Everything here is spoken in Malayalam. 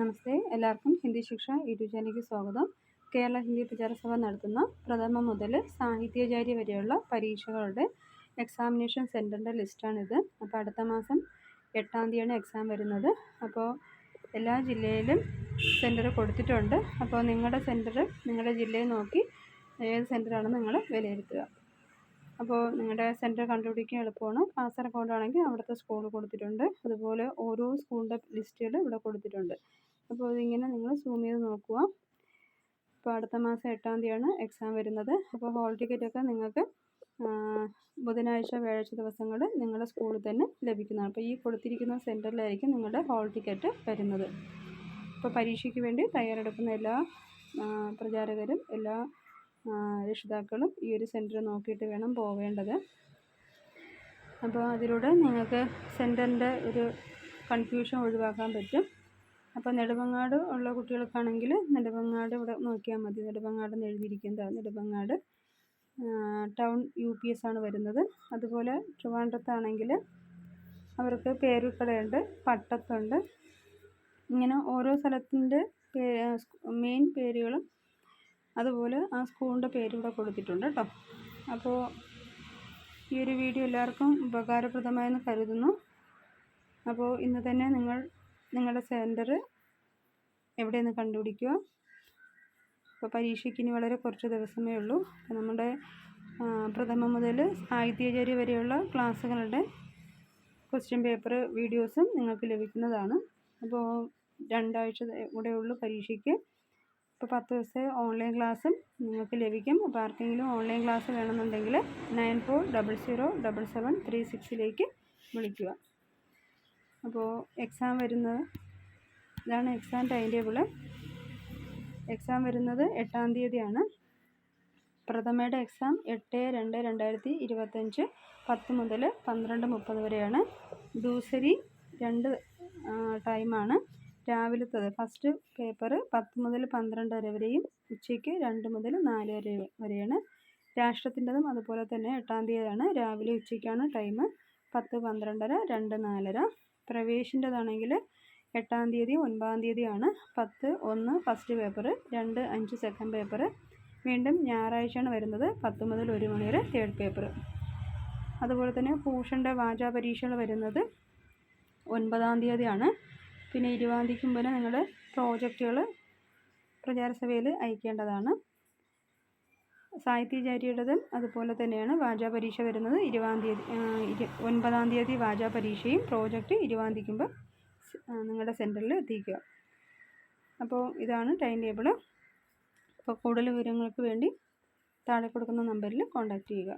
നമസ്തേ. എല്ലാവർക്കും ഹിന്ദി ശിക്ഷ യൂട്യൂബ് ചാനലിലേക്ക് സ്വാഗതം. കേരള ഹിന്ദി പ്രചാരസഭ നടത്തുന്ന പ്രഥമ മുതൽ സാഹിത്യാചാര്യ വരെയുള്ള പരീക്ഷകളുടെ എക്സാമിനേഷൻ സെന്ററിന്റെ ലിസ്റ്റാണിത്. അപ്പോൾ അടുത്ത മാസം എട്ടാം തീയതിയാണ് എക്സാം വരുന്നത്. അപ്പോൾ എല്ലാ ജില്ലയിലും സെന്റർ കൊടുത്തിട്ടുണ്ട്. അപ്പോൾ നിങ്ങളുടെ സെന്റർ നിങ്ങളുടെ ജില്ലയെ നോക്കി ഏത് സെന്ററാണെന്ന് നിങ്ങൾ വിലയിരുത്തുക. അപ്പോൾ നിങ്ങളുടെ സെന്റർ കണ്ടുപിടിക്കാൻ എളുപ്പമാണ്. കാസർഗോഡാണെങ്കിൽ അവിടുത്തെ സ്കൂൾ കൊടുത്തിട്ടുണ്ട്. അതുപോലെ ഓരോ സ്കൂളിന്റെ ലിസ്റ്റുകൾ ഇവിടെ കൊടുത്തിട്ടുണ്ട്. അപ്പോൾ ഇതിങ്ങനെ നിങ്ങൾ സൂം ചെയ്ത് നോക്കുക. അപ്പോൾ അടുത്ത മാസം എട്ടാം തീയതിയാണ് എക്സാം വരുന്നത്. അപ്പോൾ ഹോൾ ടിക്കറ്റൊക്കെ നിങ്ങൾക്ക് ബുധനാഴ്ച വ്യാഴാഴ്ച ദിവസങ്ങളിൽ നിങ്ങളുടെ സ്കൂളിൽ തന്നെ ലഭിക്കുന്നതാണ്. അപ്പോൾ ഈ കൊടുത്തിരിക്കുന്ന സെന്ററിലായിരിക്കും നിങ്ങളുടെ ഹോൾ ടിക്കറ്റ് വരുന്നത്. അപ്പോൾ പരീക്ഷയ്ക്ക് വേണ്ടി തയ്യാറെടുക്കുന്ന എല്ലാ പ്രചാരകരും എല്ലാ രക്ഷിതാക്കളും ഈ ഒരു സെന്റർ നോക്കിയിട്ട് വേണം പോവേണ്ടത്. അപ്പോൾ അതിലൂടെ നിങ്ങൾക്ക് സെന്ററിന്റെ ഒരു കൺഫ്യൂഷൻ ഒഴിവാക്കാൻ പറ്റും. അപ്പോൾ നെടുമങ്ങാട് ഉള്ള കുട്ടികൾക്കാണെങ്കിൽ നെടുമങ്ങാട് ഇവിടെ നോക്കിയാൽ മതി. നെടുമങ്ങാട് എന്ന് എഴുതിയിരിക്കുന്നത് Nedumangad town U P S ആണ് വരുന്നത്. അതുപോലെ ട്രിവാൻഡ്രത്താണെങ്കിൽ അവർക്ക് പേരുക്കടയുണ്ട് പട്ടത്തുണ്ട്. ഇങ്ങനെ ഓരോ സ്ഥലത്തിന്റെ മെയിൻ പേരുകളും അതുപോലെ ആ സ്കൂളിന്റെ പേരും ഇവിടെ കൊടുത്തിട്ടുണ്ട് കേട്ടോ. അപ്പോൾ ഈ ഒരു വീഡിയോ എല്ലാവർക്കും ഉപകാരപ്രദമായെന്ന് കരുതുന്നു. അപ്പോൾ ഇന്ന് തന്നെ നിങ്ങൾ നിങ്ങളുടെ സെന്റർ എവിടെയെന്ന് കണ്ടുപിടിക്കുക. അപ്പോൾ പരീക്ഷയ്ക്ക് ഇനി വളരെ കുറച്ച് ദിവസമേ ഉള്ളൂ. നമ്മുടെ പ്രഥമ മുതൽ സാഹിത്യാചാര്യ വരെയുള്ള ക്ലാസ്സുകളുടെ ക്വസ്റ്റ്യൻ പേപ്പർ വീഡിയോസും നിങ്ങൾക്ക് ലഭിക്കുന്നതാണ്. അപ്പോൾ രണ്ടാഴ്ച കൂടെ ഉള്ളൂ പരീക്ഷയ്ക്ക്. ഇപ്പോൾ പത്ത് ദിവസത്തെ ഓൺലൈൻ ക്ലാസ്സും നിങ്ങൾക്ക് ലഭിക്കും. അപ്പോൾ ആർക്കെങ്കിലും ഓൺലൈൻ ക്ലാസ് വേണമെന്നുണ്ടെങ്കിൽ nine four double zero double seven three സിക്സിലേക്ക് വിളിക്കുക. അപ്പോൾ എക്സാം വരുന്നത് ഇതാണ് എക്സാം ടൈം ടേബിൾ എക്സാം വരുന്നത് എട്ടാം തീയതിയാണ്. പ്രഥമയുടെ എക്സാം എട്ട് രണ്ട് രണ്ടായിരത്തി ഇരുപത്തഞ്ച് പത്ത് മുതൽ പന്ത്രണ്ട് മുപ്പത് വരെയാണ്. ദൂസരി രണ്ട് ടൈമാണ് രാവിലത്തത്. ഫസ്റ്റ് പേപ്പർ പത്ത് മുതൽ പന്ത്രണ്ട് വരെ വരെയും ഉച്ചയ്ക്ക് രണ്ട് മുതൽ നാല് വരെ വരെയാണ്. രാഷ്ട്രത്തിന്റെതും അതുപോലെ തന്നെ എട്ടാം തീയതിയാണ്. രാവിലെ ഉച്ചയ്ക്കാണ് ടൈം പത്ത് പന്ത്രണ്ടര രണ്ട് നാലര. പ്രവേശിന്റെതാണെങ്കിൽ എട്ടാം തീയതി ഒൻപതാം തീയതിയാണ്. പത്ത് ഒന്ന് ഫസ്റ്റ് പേപ്പർ രണ്ട് അഞ്ച് സെക്കൻഡ് പേപ്പർ വീണ്ടും ഞായറാഴ്ചയാണ് വരുന്നത്. പത്ത് മുതൽ ഒരു മണി വരെ തേർഡ് പേപ്പർ അതുപോലെ തന്നെ ഭൂഷന്റെ വാചാ പരീക്ഷകൾ വരുന്നത് ഒൻപതാം തീയതിയാണ്. പിന്നെ ഇരുപതാം തീയതിക്ക് മുമ്പ് നിങ്ങൾ പ്രോജക്റ്റുകൾ പ്രചാരസഭയിൽ അയക്കേണ്ടതാണ്. സാഹിത്യചാര്യയുടേതും അതുപോലെ തന്നെയാണ് വാചാ പരീക്ഷ വരുന്നത്. ഇരുപതാം തീയതി ഒൻപതാം തീയതി വാചാ പരീക്ഷയും പ്രോജക്റ്റ് ഇരുപതാം തീയതിക്കുമ്പോൾ നിങ്ങളുടെ സെന്ററിൽ എത്തിക്കുക. അപ്പോൾ ഇതാണ് ടൈം ടേബിൾ അപ്പോൾ കൂടുതൽ വിവരങ്ങൾക്ക് വേണ്ടി താഴെ കൊടുക്കുന്ന നമ്പറിൽ കോൺടാക്റ്റ് ചെയ്യുക.